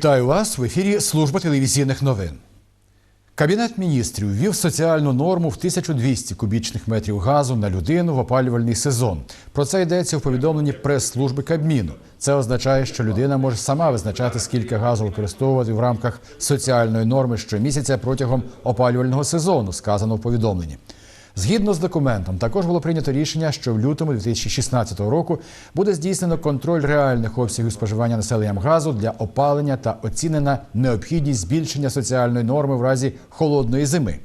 Вітаю вас в ефірі Служба телевізійних новин. Кабінет міністрів ввів соціальну норму в 1200 кубічних метрів газу на людину в опалювальний сезон. Про це йдеться в повідомленні прес-служби Кабміну. Це означає, що людина може сама визначати, скільки газу використовувати в рамках соціальної норми щомісяця протягом опалювального сезону, сказано в повідомленні. Згідно з документом, також було прийнято рішення, що в лютому 2016 року буде здійснено контроль реальних обсягів споживання населенням газу для опалення та оцінена необхідність збільшення соціальної норми в разі холодної зими.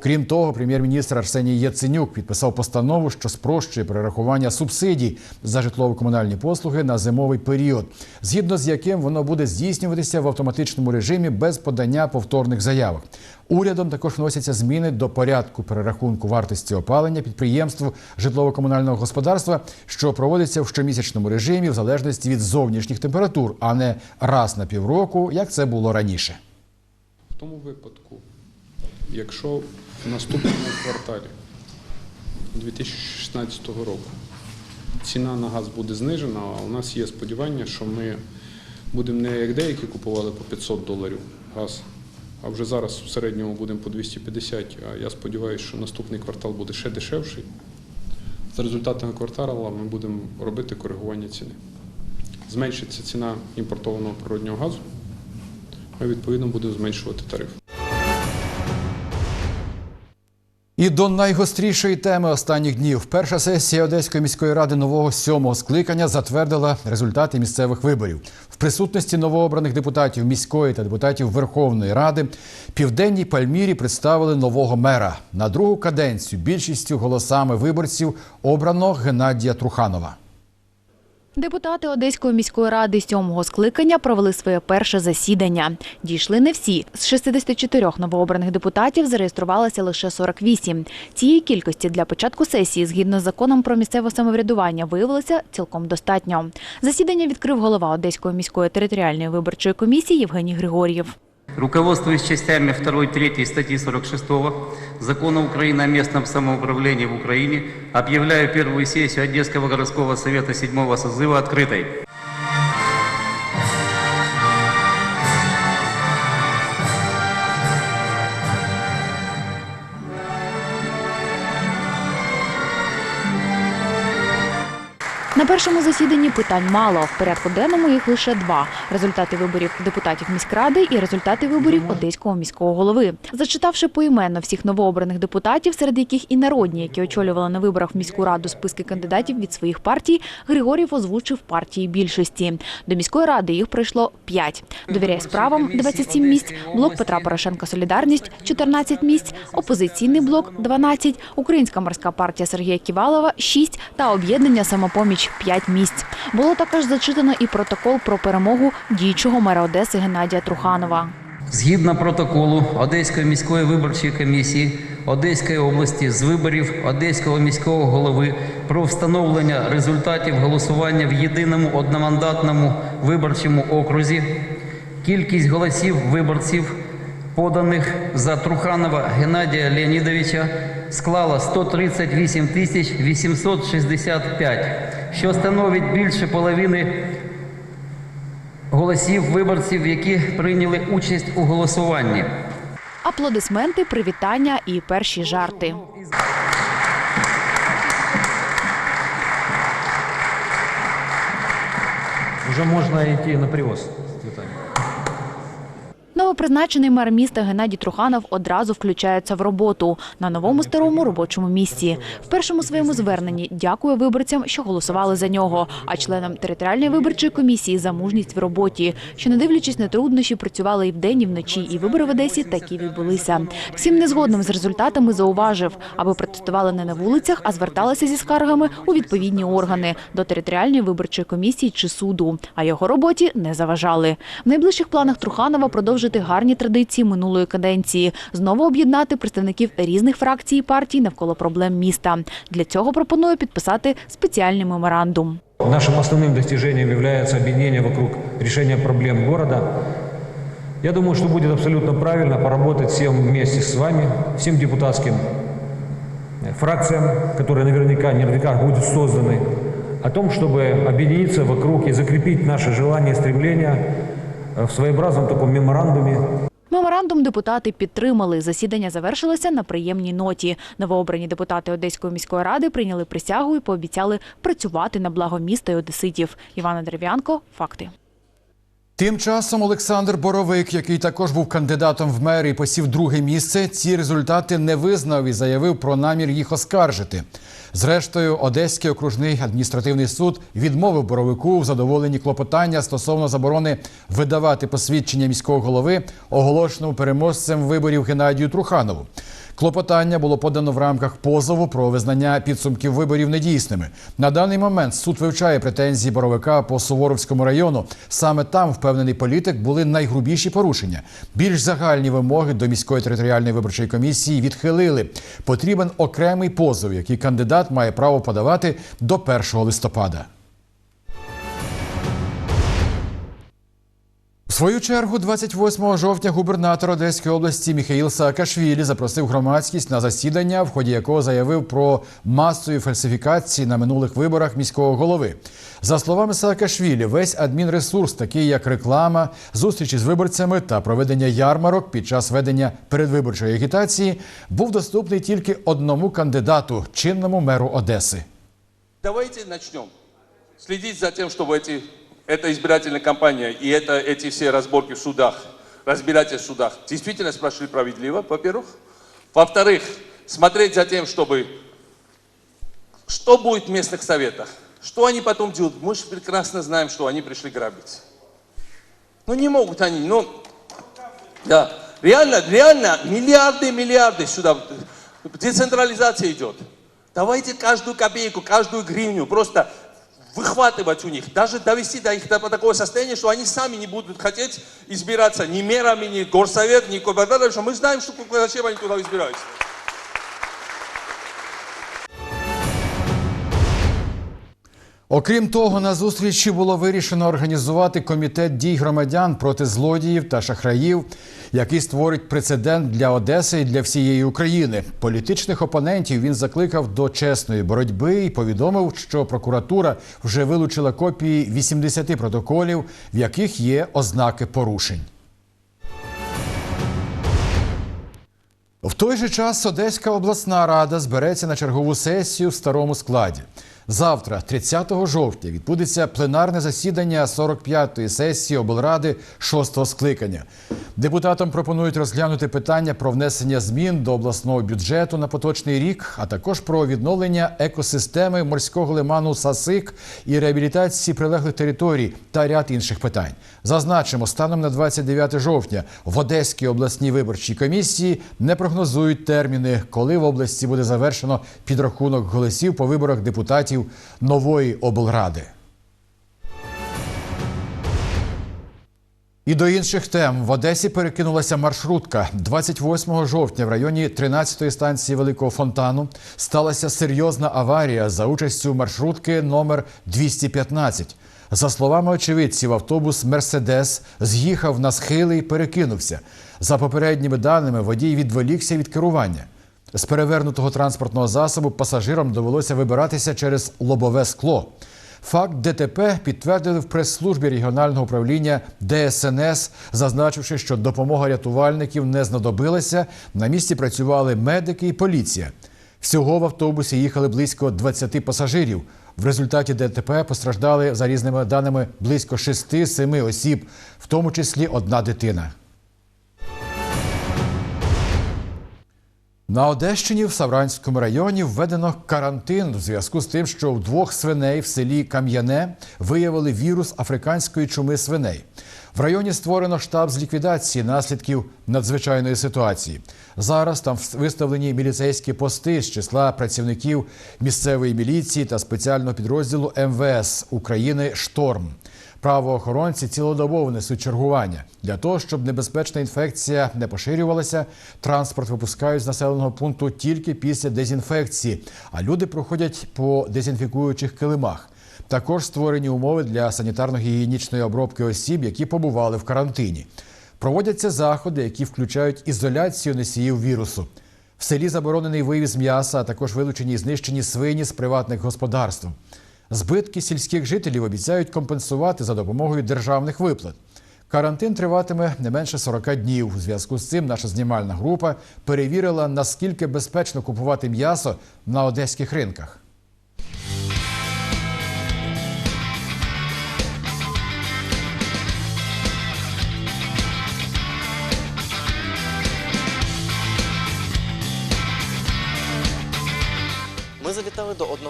Крім того, прем'єр-міністр Арсеній Яценюк підписав постанову, що спрощує перерахування субсидій за житлово-комунальні послуги на зимовий період, згідно з яким воно буде здійснюватися в автоматичному режимі без подання повторних заявок. Урядом також вносяться зміни до порядку перерахунку вартості опалення підприємству житлово-комунального господарства, що проводиться в щомісячному режимі в залежності від зовнішніх температур, а не раз на півроку, як це було раніше. В тому випадку, якщо в наступному кварталі 2016 року ціна на газ буде знижена, а у нас є сподівання, що ми будемо не як деякі купували по 500 доларів газ, а вже зараз в середньому будемо по 250, а я сподіваюся, що наступний квартал буде ще дешевший. За результатами кварталу ми будемо робити коригування ціни. Зменшиться ціна імпортованого природнього газу, ми відповідно будемо зменшувати тариф. І до найгострішої теми останніх днів перша сесія Одеської міської ради нового сьомого скликання затвердила результати місцевих виборів. В присутності новообраних депутатів міської та депутатів Верховної Ради південній Пальмірі представили нового мера. На другу каденцію більшістю голосами виборців обрано Геннадія Труханова. Депутати Одеської міської ради сьомого скликання провели своє перше засідання. Дійшли не всі. З 64 новообраних депутатів зареєструвалося лише 48. Цієї кількості для початку сесії, згідно з законом про місцеве самоврядування, виявилося цілком достатньо. Засідання відкрив голова Одеської міської територіальної виборчої комісії Євгеній Григор'єв. Руководствуясь частями 2-3 статьи 46 Закона Украины о местном самоуправлении в Украине, объявляю первую сессию Одесского городского совета 7 созыва открытой. Першому засіданні питань мало. В порядку денному їх лише два: результати виборів депутатів міськради і результати виборів одеського міського голови. Зачитавши поіменно всіх новообраних депутатів, серед яких і народні, які очолювали на виборах в міську раду списки кандидатів від своїх партій, Григорів озвучив партії більшості. До міської ради їх пройшло п'ять. Довіряй справам 27 місць, блок Петра Порошенка Солідарність 14 місць, опозиційний блок 12, Українська морська партія Сергія Ківалова 6 та об'єднання самопоміч 5 місць. Було також зачитано і протокол про перемогу діючого мера Одеси Геннадія Труханова. Згідно протоколу Одеської міської виборчої комісії Одеської області з виборів Одеського міського голови про встановлення результатів голосування в єдиному одномандатному виборчому окрузі, кількість голосів виборців, поданих за Труханова Геннадія Леонідовича, склала 138 тисяч 865, що становить більше половини голосів виборців, які прийняли участь у голосуванні. Аплодисменти, привітання і перші жарти. Уже можна йти на привоз з цветами. Новопризначений мер міста Геннадій Труханов одразу включається в роботу на новому старому робочому місці. В першому своєму зверненні дякує виборцям, що голосували за нього, а членам територіальної виборчої комісії за мужність в роботі, що, не дивлячись на труднощі, працювали і вдень, і вночі, і вибори в Одесі такі відбулися. Всім незгодним з результатами зауважив, аби протестували не на вулицях, а зверталися зі скаргами у відповідні органи до територіальної виборчої комісії чи суду. А його роботі не заважали. В найближчих планах Труханова продовжити гарні традиції минулої каденції, знову об'єднати представників різних фракцій і партій навколо проблем міста. Для цього пропонує підписати спеціальний меморандум. Нашим основным достижением является объединение вокруг решения проблем города. Я думаю, что будет абсолютно правильно поработать всем вместе с вами, всем депутатским э, фракциям, которые наверняка, наверняка будут созданы, о том, чтобы объединиться вокруг и закрепить наше желание и стремление э, в своєобразному такому меморандумі. Меморандум депутати підтримали. Засідання завершилося на приємній ноті. Новообрані депутати Одеської міської ради прийняли присягу і пообіцяли працювати на благо міста і одеситів. Івана Дерев'янко, факти. Тим часом Олександр Боровик, який також був кандидатом в мери і посів друге місце, ці результати не визнав і заявив про намір їх оскаржити. Зрештою, Одеський окружний адміністративний суд відмовив Боровику в задоволенні клопотання стосовно заборони видавати посвідчення міського голови, оголошеному переможцем виборів Геннадію Труханову. Клопотання було подано в рамках позову про визнання підсумків виборів недійсними. На даний момент суд вивчає претензії Боровика по Суворовському району. Саме там, впевнений політик, були найгрубіші порушення. Більш загальні вимоги до міської територіальної виборчої комісії відхилили. Потрібен окремий позов, який кандидат має право подавати до 1 листопада. Свою чергу, 28 жовтня губернатор Одеської області Міхаїл Саакашвілі запросив громадськість на засідання, в ході якого заявив про масові фальсифікації на минулих виборах міського голови. За словами Саакашвілі, весь адмінресурс, такий як реклама, зустрічі з виборцями та проведення ярмарок під час ведення передвиборчої агітації, був доступний тільки одному кандидату чинному меру Одеси. Давайте начнем следить за тем, чтобы эти, эта избирательная кампания и это, эти все разборки в судах, разбирательства в судах действительно прошли справедливо, во-первых. Во-вторых, смотреть за тем, чтобы что будет в местных советах, что они потом делают. Мы же прекрасно знаем, что они пришли грабить. Ну не могут они, ну, да, реально, реально, миллиарды, миллиарды сюда, децентрализация идет. Давайте каждую копейку, каждую гривню просто выхватывать у них, даже довести до их до такого состояния, что они сами не будут хотеть избираться ни мерами, ни горсовет, ни куда что мы знаем, что, зачем они туда избираются. Окрім того, на зустрічі було вирішено організувати комітет дій громадян проти злодіїв та шахраїв, який створить прецедент для Одеси і для всієї України. Політичних опонентів він закликав до чесної боротьби і повідомив, що прокуратура вже вилучила копії 80 протоколів, в яких є ознаки порушень. В той же час Одеська обласна рада збереться на чергову сесію в старому складі. Завтра, 30 жовтня, відбудеться пленарне засідання 45-ї сесії облради 6-го скликання. Депутатам пропонують розглянути питання про внесення змін до обласного бюджету на поточний рік, а також про відновлення екосистеми морського лиману Сасик і реабілітації прилеглих територій та ряд інших питань. Зазначимо, станом на 29 жовтня в Одеській обласній виборчій комісії не прогнозують терміни, коли в області буде завершено підрахунок голосів по виборах депутатів нової облради. І до інших тем в Одесі перекинулася маршрутка. 28 жовтня в районі 13-ї станції Великого Фонтану сталася серйозна аварія за участю маршрутки номер 215. За словами очевидців, автобус Мерседес з'їхав на схили і перекинувся. За попередніми даними, водій відволікся від керування. З перевернутого транспортного засобу пасажирам довелося вибиратися через лобове скло. Факт ДТП підтвердили в прес-службі регіонального управління ДСНС, зазначивши, що допомога рятувальників не знадобилася. На місці працювали медики і поліція. Всього в автобусі їхали близько 20 пасажирів. В результаті ДТП постраждали за різними даними близько 6-7 осіб, в тому числі одна дитина. На Одещині в Савранському районі введено карантин в зв'язку з тим, що у двох свиней в селі Кам'яне виявили вірус африканської чуми свиней. В районі створено штаб з ліквідації наслідків надзвичайної ситуації. Зараз там виставлені міліцейські пости з числа працівників місцевої міліції та спеціального підрозділу МВС України Шторм. Правоохоронці цілодобово несуть чергування для того, щоб небезпечна інфекція не поширювалася. Транспорт випускають з населеного пункту тільки після дезінфекції, а люди проходять по дезінфікуючих килимах. Також створені умови для санітарно-гігієнічної обробки осіб, які побували в карантині. Проводяться заходи, які включають ізоляцію носіїв вірусу. В селі заборонений вивіз м'яса, а також вилучені і знищені свині з приватних господарств. Збитки сільських жителів обіцяють компенсувати за допомогою державних виплат. Карантин триватиме не менше 40 днів. У зв'язку з цим наша знімальна група перевірила, наскільки безпечно купувати м'ясо на одеських ринках.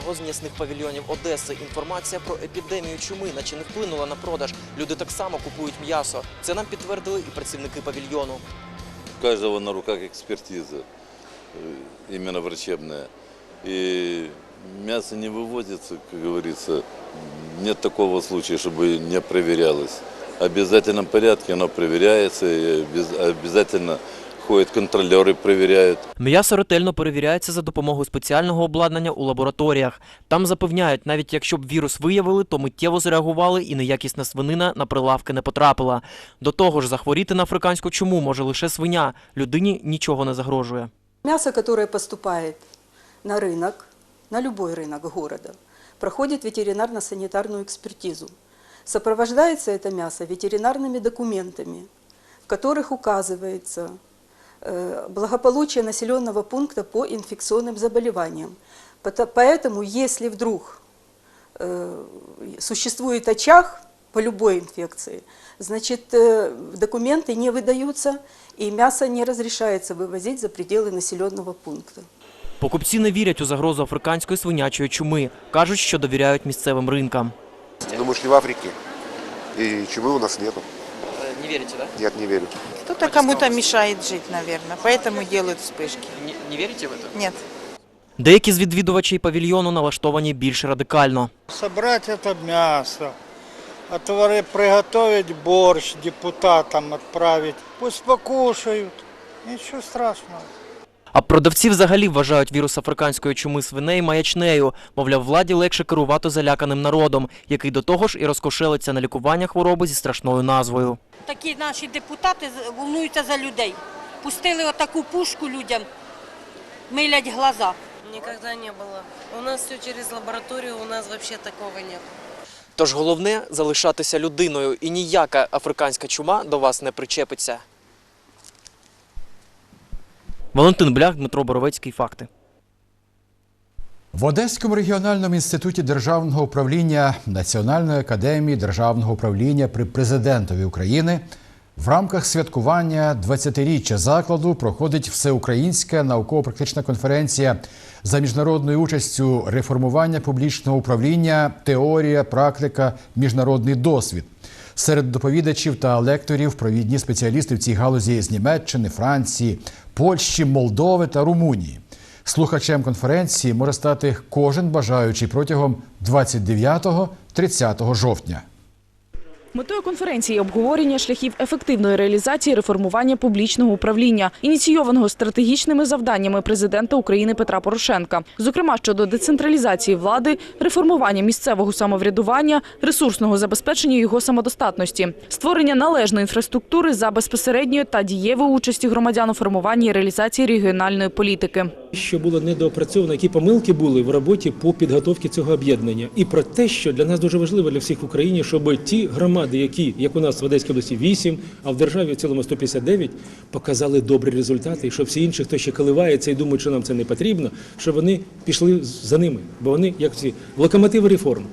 одного з м'ясних павільйонів Одеси. Інформація про епідемію чуми, наче не вплинула на продаж. Люди так само купують м'ясо. Це нам підтвердили і працівники павільйону. У каждого на руках экспертиза, э, именно врачебная. И мясо не вывозится, как говорится. Нет такого случая, чтобы не проверялось. В обязательном порядке оно проверяется, и обяз- обязательно ходят контролеры, проверяют. М'ясо ретельно перевіряється за допомогою спеціального обладнання у лабораторіях. Там запевняють, навіть якщо б вірус виявили, то миттєво зреагували і неякісна свинина на прилавки не потрапила. До того ж, захворіти на африканську чуму може лише свиня. Людині нічого не загрожує. Мясо, которое поступает на рынок, на любой рынок города, проходит ветеринарно-санитарную экспертизу. Сопровождается это мясо ветеринарными документами, в которых указывается э, благополучие населенного пункта по инфекционным заболеваниям. Пото- Поэтому, если вдруг э, существует очаг по любой инфекции, значит, э, документы не выдаются, и мясо не разрешается вывозить за пределы населенного пункта. Покупці не вірять у загрозу африканської свинячої чуми. Кажуть, що довіряють місцевим ринкам. Но мы шли в Африке, и чумы у нас нету. Не вірите, так? Нет, не верю. Кто-то кому-то мешает жить, наверное, поэтому делают вспышки. Не, не вірите в це? Нет. Деякі з відвідувачів павільйону налаштовані більш радикально. Собрать это мясо, отвори, приготовить борщ депутатам отправить. Пусть покушают. Ничего страшного. А продавці взагалі вважають вірус африканської чуми свиней маячнею. Мовляв, владі легше керувати заляканим народом, який до того ж і розкошелиться на лікування хвороби зі страшною назвою. Такі наші депутати волнуються за людей. Пустили отаку пушку людям, милять глаза. Никогда не было. У нас все через лабораторию, у нас вообще такого нет. Тож головне залишатися людиною, і ніяка африканська чума до вас не причепиться. Валентин Блях, Дмитро Боровецький. Факти. В Одеському регіональному інституті державного управління Національної академії державного управління при президентові України в рамках святкування 20-річчя закладу проходить всеукраїнська науково-практична конференція за міжнародною участю реформування публічного управління, теорія, практика, міжнародний досвід. Серед доповідачів та лекторів провідні спеціалісти в цій галузі з Німеччини, Франції, Польщі, Молдови та Румунії. Слухачем конференції може стати кожен бажаючий протягом 29-30 жовтня. Метою конференції обговорення шляхів ефективної реалізації реформування публічного управління, ініційованого стратегічними завданнями президента України Петра Порошенка, зокрема щодо децентралізації влади, реформування місцевого самоврядування, ресурсного забезпечення його самодостатності, створення належної інфраструктури за безпосередньої та дієвої участі громадян у формуванні і реалізації регіональної політики. Що було недоопрацьовано, які помилки були в роботі по підготовці цього об'єднання, і про те, що для нас дуже важливо для всіх в Україні, щоб ті громади, які як у нас в Одеській області 8, а в державі в цілому 159, показали добрі результати, і щоб всі інші, хто ще коливається і думають, що нам це не потрібно, щоб вони пішли за ними, бо вони як ці локомотиви реформ.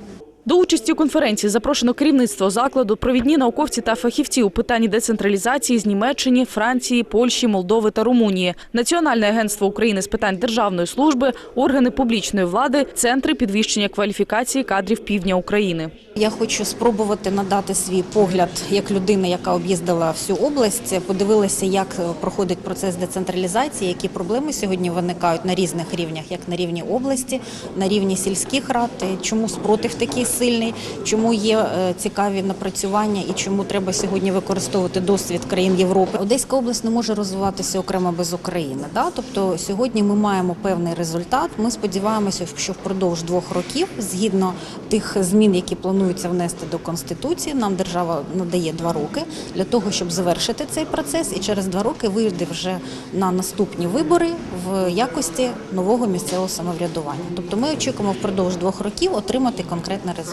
До участі у конференції запрошено керівництво закладу, провідні науковці та фахівці у питанні децентралізації з Німеччини, Франції, Польщі, Молдови та Румунії, Національне агентство України з питань державної служби, органи публічної влади, центри підвищення кваліфікації кадрів півдня України. Я хочу спробувати надати свій погляд як людина, яка об'їздила всю область, подивилася, як проходить процес децентралізації, які проблеми сьогодні виникають на різних рівнях, як на рівні області, на рівні сільських рад, чому спротив такий сильний, чому є е, цікаві напрацювання і чому треба сьогодні використовувати досвід країн Європи. Одеська область не може розвиватися окремо без України. Да? Тобто сьогодні ми маємо певний результат. Ми сподіваємося, що впродовж двох років, згідно тих змін, які плануються внести до конституції, нам держава надає два роки для того, щоб завершити цей процес, і через два роки вийде вже на наступні вибори в якості нового місцевого самоврядування. Тобто ми очікуємо впродовж двох років отримати конкретний результат.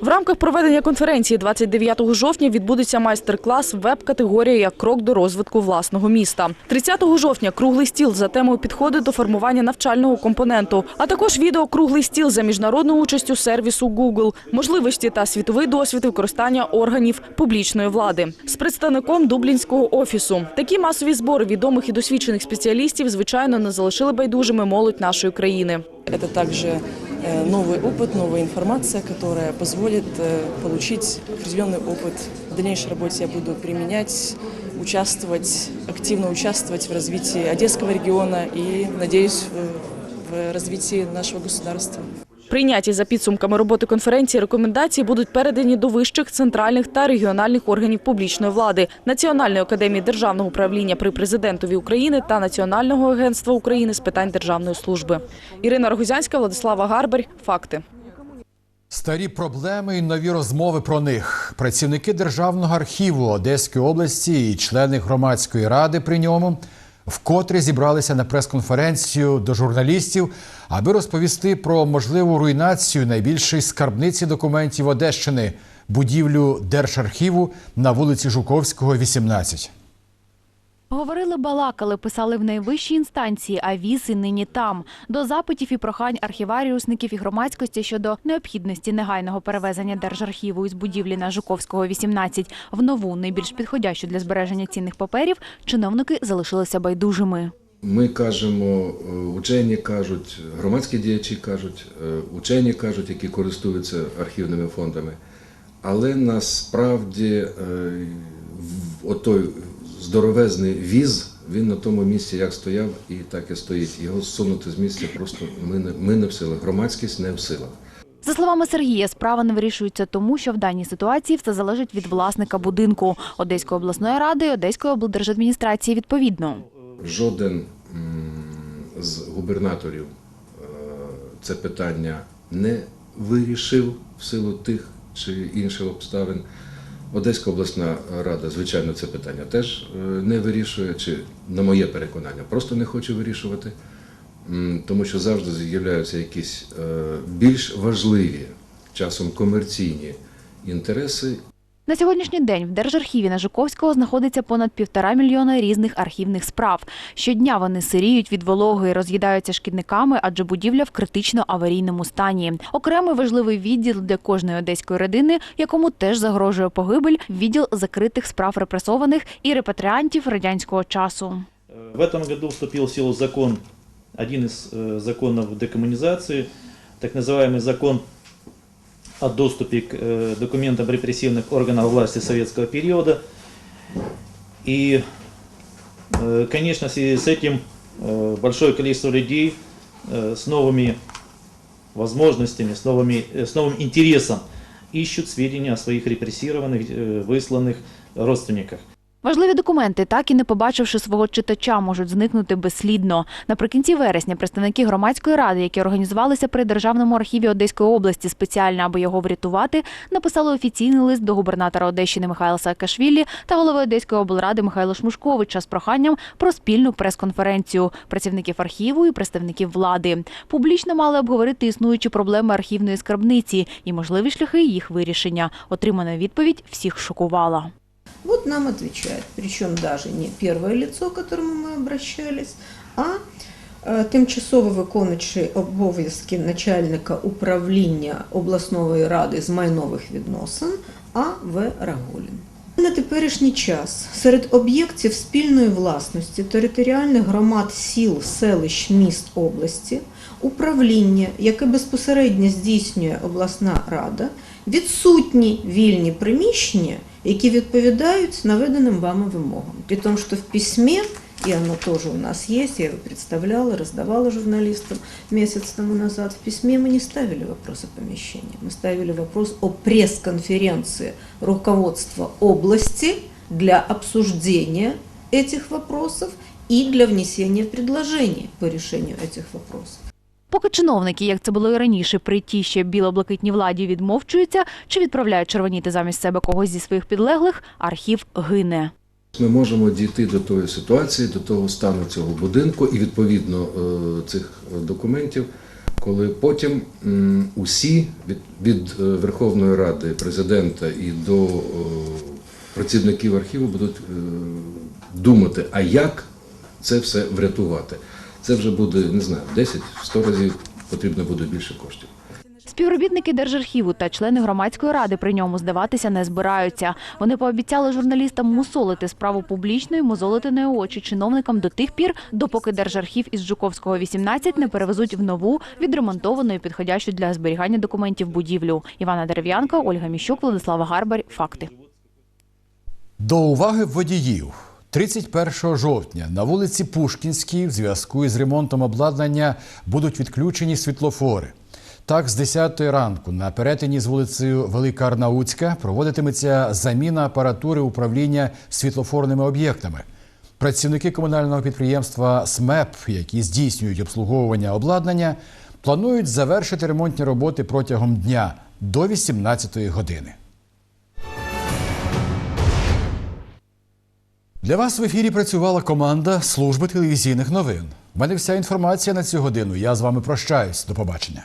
В рамках проведення конференції 29 жовтня відбудеться майстер-клас веб-категорія як крок до розвитку власного міста. 30 жовтня круглий стіл за темою підходи до формування навчального компоненту, а також відео круглий стіл за міжнародною участю сервісу Google, можливості та світовий досвід використання органів публічної влади з представником Дублінського офісу. Такі масові збори відомих і досвідчених спеціалістів, звичайно, не залишили байдужими молодь нашої країни. Это также э, новый опыт, новая информация, которая позволит э, получить определенный опыт. В дальнейшей работе я буду применять, участвовать, активно участвовать в развитии Одесского региона и, надеюсь, в, в развитии нашего государства. Прийняті за підсумками роботи конференції рекомендації будуть передані до вищих центральних та регіональних органів публічної влади, Національної академії державного управління при президентові України та Національного агентства України з питань державної служби. Ірина Рогузянська, Владислава Гарбарь. Факти. Старі проблеми і нові розмови про них. Працівники Державного архіву Одеської області і члени громадської ради при ньому вкотре зібралися на прес-конференцію до журналістів, аби розповісти про можливу руйнацію найбільшої скарбниці документів Одещини будівлю Держархіву на вулиці Жуковського, 18. Говорили, балакали, писали в найвищій інстанції, а віз і нині там. До запитів і прохань архіваріусників і громадськості щодо необхідності негайного перевезення держархіву із будівлі на Жуковського, 18 в нову, найбільш підходящу для збереження цінних паперів, чиновники залишилися байдужими. Ми кажемо, е, учені кажуть, громадські діячі кажуть, е, учені кажуть, які користуються архівними фондами. Але насправді е, отой здоровезний віз, він на тому місці як стояв і так і стоїть. Його зсунути з місця просто ми не, ми не в силах, громадськість не в силах. За словами Сергія, справа не вирішується тому, що в даній ситуації все залежить від власника будинку Одеської обласної ради і Одеської облдержадміністрації відповідно. Жоден з губернаторів е, це питання не вирішив в силу тих чи інших обставин. Одеська обласна рада, звичайно, це питання теж е, не вирішує, чи, на моє переконання, просто не хоче вирішувати, тому що завжди з'являються якісь е, більш важливі, часом комерційні інтереси, На сьогоднішній день в Держархіві на Жуковського знаходиться понад півтора мільйона різних архівних справ. Щодня вони сиріють від вологи і роз'їдаються шкідниками, адже будівля в критично аварійному стані. Окремий важливий відділ для кожної одеської родини, якому теж загрожує погибель, відділ закритих справ репресованих і репатріантів радянського часу. В этом году вступил в силу закон, один из э, законов декоммунизации, так называемый закон о доступе к э, документам репрессивных органов власти советского периода. И, э, конечно, в связи с этим э, большое количество людей с новыми возможностями, с, новыми, с новым интересом ищут сведения о своих репрессированных, высланных родственниках. Важливі документи, так і не побачивши свого читача, можуть зникнути безслідно. Наприкінці вересня представники громадської ради, які організувалися при Державному архіві Одеської області спеціально, аби його врятувати, написали офіційний лист до губернатора Одещини Михайла Саакашвілі та голови Одеської облради Михайла Шмушковича з проханням про спільну прес-конференцію працівників архіву і представників влади. Публічно мали обговорити існуючі проблеми архівної скарбниці і можливі шляхи їх вирішення. Отримана відповідь всіх шокувала. Вот нам отвечает, причем даже не первое лицо, к которому мы обращались, а е, тимчасово виконуючий обов'язки начальника управління обласної ради з майнових відносин А. В. Рагулін. На теперішній час серед об'єктів спільної власності територіальних громад сіл, селищ, міст області, управління, яке безпосередньо здійснює обласна рада, відсутні вільні приміщення, які відповідають наведеним вами вимогам. При тому, що в письмі, и оно тоже у нас есть, я его представляла, раздавала журналистам месяц тому назад, в письме мы не ставили вопрос о помещении, мы ставили вопрос о пресс-конференции руководства области для обсуждения этих вопросов и для внесения предложений по решению этих вопросов. Поки чиновники, як це було і раніше, при тій ще біло-блакитній владі відмовчуються чи відправляють червоніти замість себе когось зі своїх підлеглих, архів гине. Ми можемо дійти до тої ситуації, до того стану цього будинку і відповідно е, цих документів коли потім усі від, від е, Верховної Ради, президента і до е, працівників архіву будуть думати, а як це все врятувати. Це вже буде, не знаю, 10-100 разів потрібно буде більше коштів. Співробітники Держархіву та члени громадської ради при ньому здаватися не збираються. Вони пообіцяли журналістам мусолити справу публічної, мозолити на очі чиновникам до тих пір, допоки Держархів із Жуковського 18 не перевезуть в нову, відремонтовану і підходящу для зберігання документів будівлю. Івана Дерев'янка, Ольга Міщук, Владислава Гарбар. Факти. До уваги водіїв. 31 жовтня на вулиці Пушкінській в зв'язку із ремонтом обладнання будуть відключені світлофори. Так, з 10 ранку на перетині з вулицею Велика Арнауцька проводитиметься заміна апаратури управління світлофорними об'єктами. Працівники комунального підприємства СМЕП, які здійснюють обслуговування обладнання, планують завершити ремонтні роботи протягом дня до 18 години. Для вас в ефірі працювала команда служби телевізійних новин. У мене вся інформація на цю годину. Я з вами прощаюсь. До побачення.